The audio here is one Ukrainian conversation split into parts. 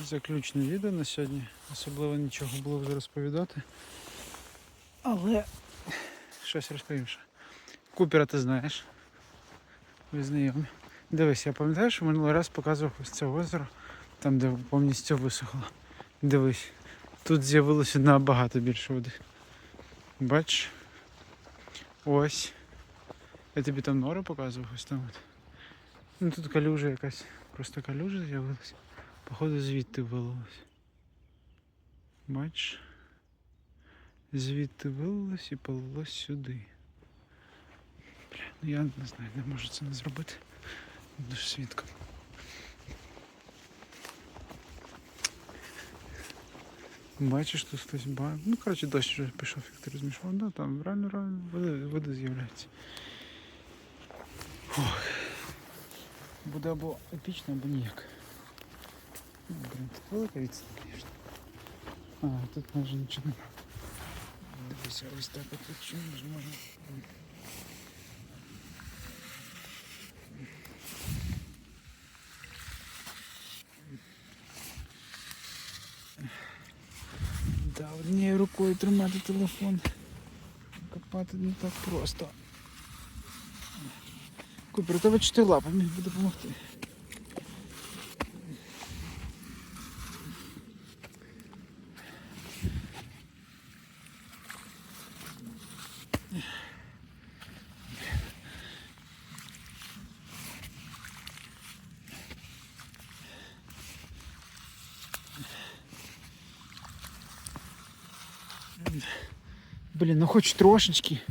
Заключне відео на сьогодні. Особливо нічого було вже розповідати. Але щось розповім ще. Купера ти знаєш. Ви знайомі. Дивись, я пам'ятаю, що минулий раз показував ось це озеро, там де повністю висохло. Дивись, тут з'явилося набагато більше води. Бач. Ось. Я тобі там нору показував ось там. От. Ну тут калюжа якась. Просто калюжа з'явилася. Походу звідти вилилось. Бач. Звідти вилилось і полилось сюди. Бля, ну я не знаю, не можу це не зробити. Ж свідком. Бачиш, тут хтось ба. Ну, коротше, дощ вже пішов, як ти розмішав. Да, там реально, реально води, води з'являється. Ох. Буде або епічно, або ніяк. Ну, Блін, тут велика відстань, звісно. А, тут майже нічого немає. Дивися, ось так от тут чимось можна. Да, однією рукою тримати телефон. Копати не так просто. Купер, у тебе чотири лапи міг би допомогти. Блін, ну хоч трошечки.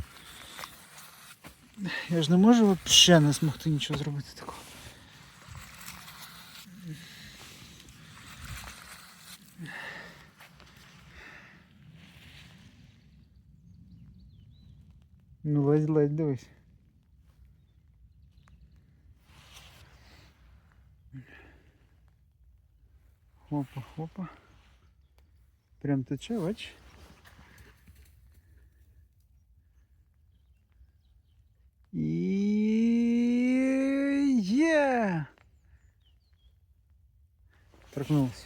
Я ж не можу взагалі не змогти нічого зробити такого. Ну ледь-ледь дивись. Хопа, хопа. Прям тече, бач? Торкнулась.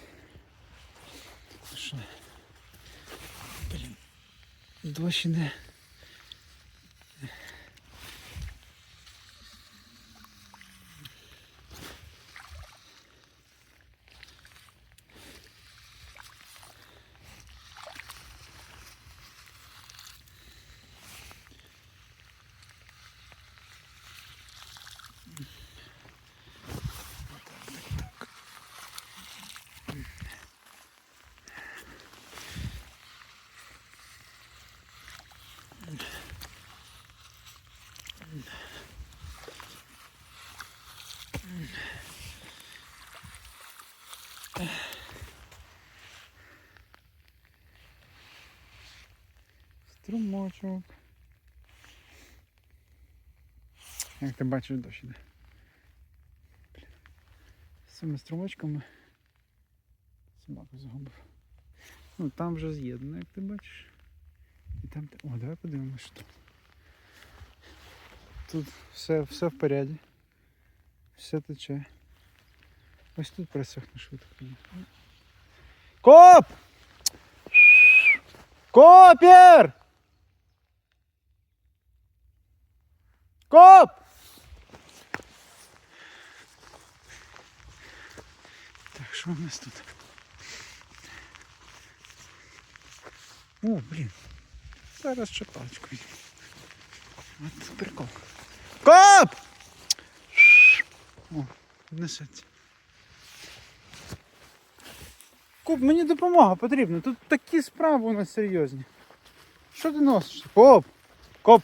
Що? Блін. Дощ іде. Струмочок. Як ти бачиш, дощ іде. З цими струмочками собаку загубив. Ну там вже з'єднано, як ти бачиш. І там. О, давай подивимось, що тут. Тут все, все в поряді. Все тече. Ось тут просохне швидко. Коп! Копір! Коп! Так, що у нас тут? О, блін. Зараз візьму. От прикол. Коп! О, несеться. Куп, мені допомога потрібна. Тут такі справи у нас серйозні. Що ти носиш? Коп! Коп!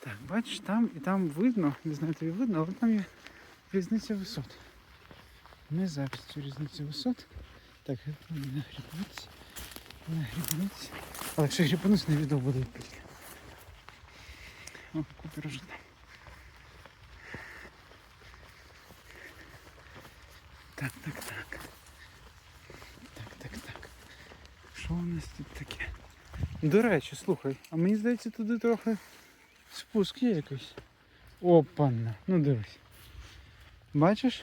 Так, бачиш, там і там видно, не знаю, тобі видно, але там є різниця висот. Ми зараз цю різницю висот. Так, не грібнеться. Не грібнеться. Але якщо грібнусь, не відео буде відповідь. О, купер вже Так, так, так. Так, так, так. Що у нас тут таке? До речі, слухай, а мені здається, туди трохи спуск є якийсь. Опана. Ну дивись. Бачиш?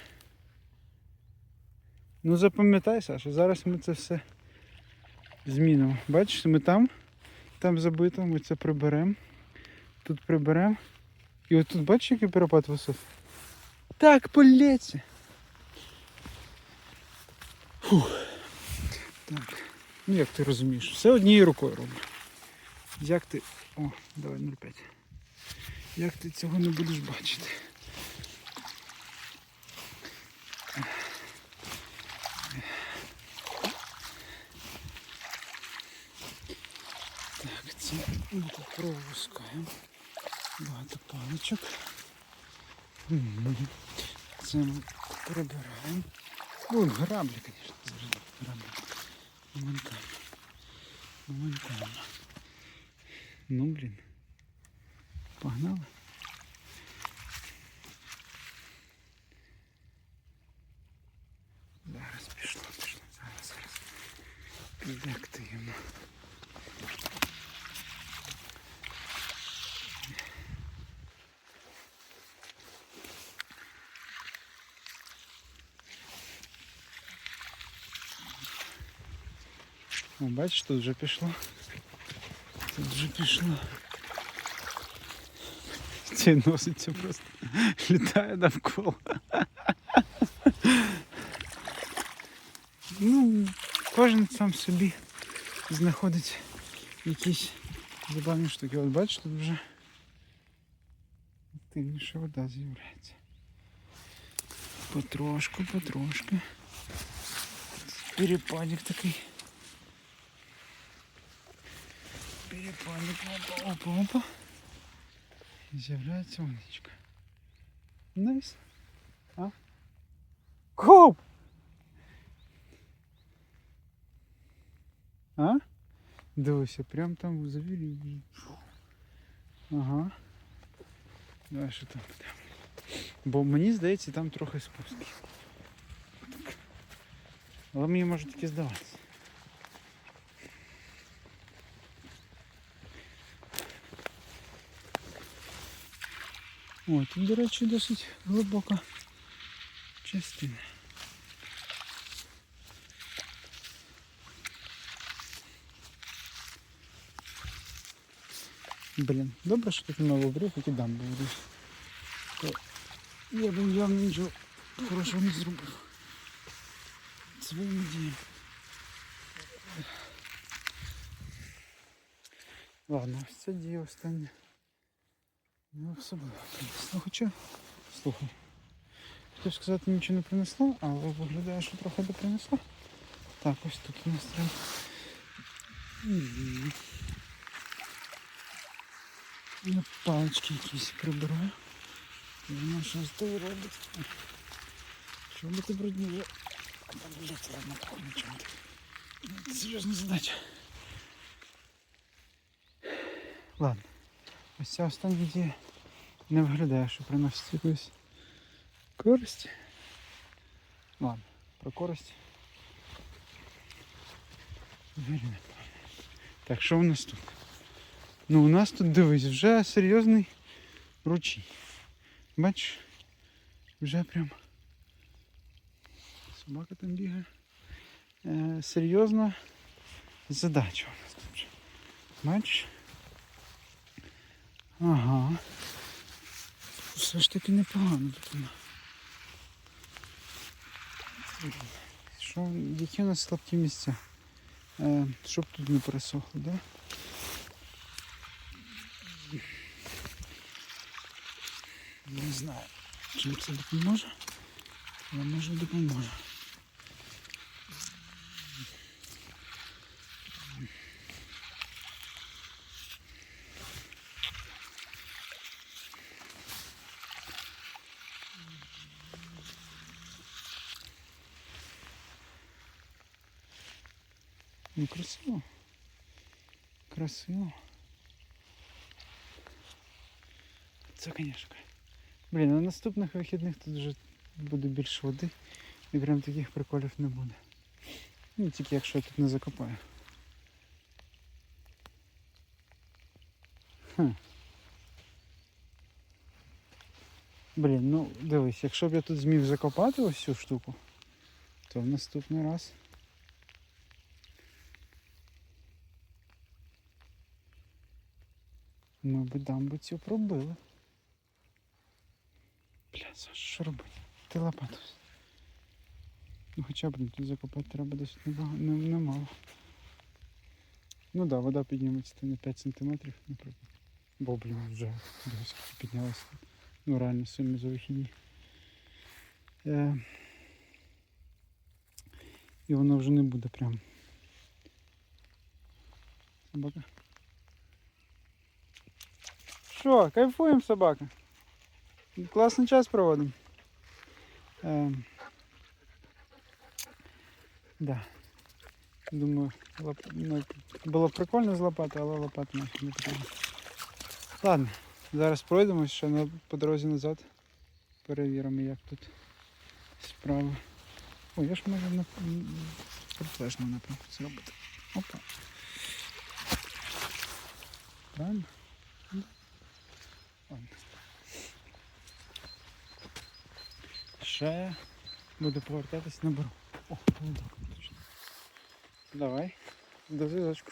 Ну запам'ятай, Саша, зараз ми це все змінимо. Бачиш, ми там, там забито, ми це приберемо. Тут приберемо. І отут бачиш, який перепад висот? Так, полється. Фух. Так. Ну як ти розумієш? Все однією рукою роблю. Як ти. О, давай 0,5. Як ти цього не будеш бачити? Так, це ми тут пропускаємо. Багато паличок. Це ми прибираємо. Ой, граблі, звісно, завжди граблі. Моментально. Моментально. Ну, блін. Погнали. Зараз пішло, пішло. Зараз, зараз. Підактуємо. бачиш, тут вже пішло. Тут вже пішло. Цей носиться просто. Літає навколо. Ну, кожен сам собі знаходить якісь забавні штуки. От бачиш, тут вже активніша вода з'являється. Потрошку, потрошку. Перепадик такий. Перепадик, опа, опа, опа. І З'являється водичка. Найс. А? Хоп! А? Дивися, прям там в завірі. Ага. Давай що там буде. Бо мені здається, там трохи спуски. Але мені може таки здаватися. О, тут, до речі, досить глибока частина. Блін, добре, що тут мало обрив, який дам був десь. То Я б явно нічого хорошого не зробив. Своїми діями. Ладно, ось це діє останнє. Ну, особливо принесло. Хоча, слухай. Хотів сказати, нічого не принесло, але виглядає, що трохи не принесло. Так, ось тут у нас треба. Мгм. Я палички якісь прибираю. І Воно що з того робить. Що би ти брудніше? А там блядь, ладно, похуй, нічого. Це серйозна задача. Ладно. Ось ця остання дія не виглядає, що приносить якусь користь. Ладно, про користь. Взагалі. Так, що у нас тут? Ну у нас тут дивись, вже серйозний ручій. Бачиш? Вже прям собака там бігає. Е, серйозна задача у нас тут. Бачиш? Ага. Все ж таки непогано тут вона. Що, які у нас слабкі місця? Е, щоб тут не пересохло, да? Не знаю, чим це допоможе, але може допоможе. Ну красиво. Красиво. Це, звісно. Блін, на наступних вихідних тут вже буде більше води і прям таких приколів не буде. Ну, тільки якщо я тут не закопаю. Хм. Блін, ну дивись, якщо б я тут зміг закопати ось цю штуку, То в наступний раз. Ми би дамбу цю пробили. Бля, Саш, що робити? Ти лопату. Ну хоча б тут закопати треба десь немало. Ну так, да, вода підніметься на 5 сантиметрів, наприклад. Бо, блін, вже десь піднялася. Ну реально сильно за вихідні. Е, і воно вже не буде прям. Собака. Що, кайфуємо, собака? Класний час проводимо. Е, да. Думаю, лоп... ну, було б прикольно злопати, але лопати нафіг не потрібно. Ладно, зараз пройдемось ще на, по дорозі назад. Перевіримо, як тут справа. О, я ж можу на протилежному напрямку це робити. Опа. Правильно? Ну, Ладно. Ще буду повертатись наберу. О, поводок. точно. Давай, до зв'язочку.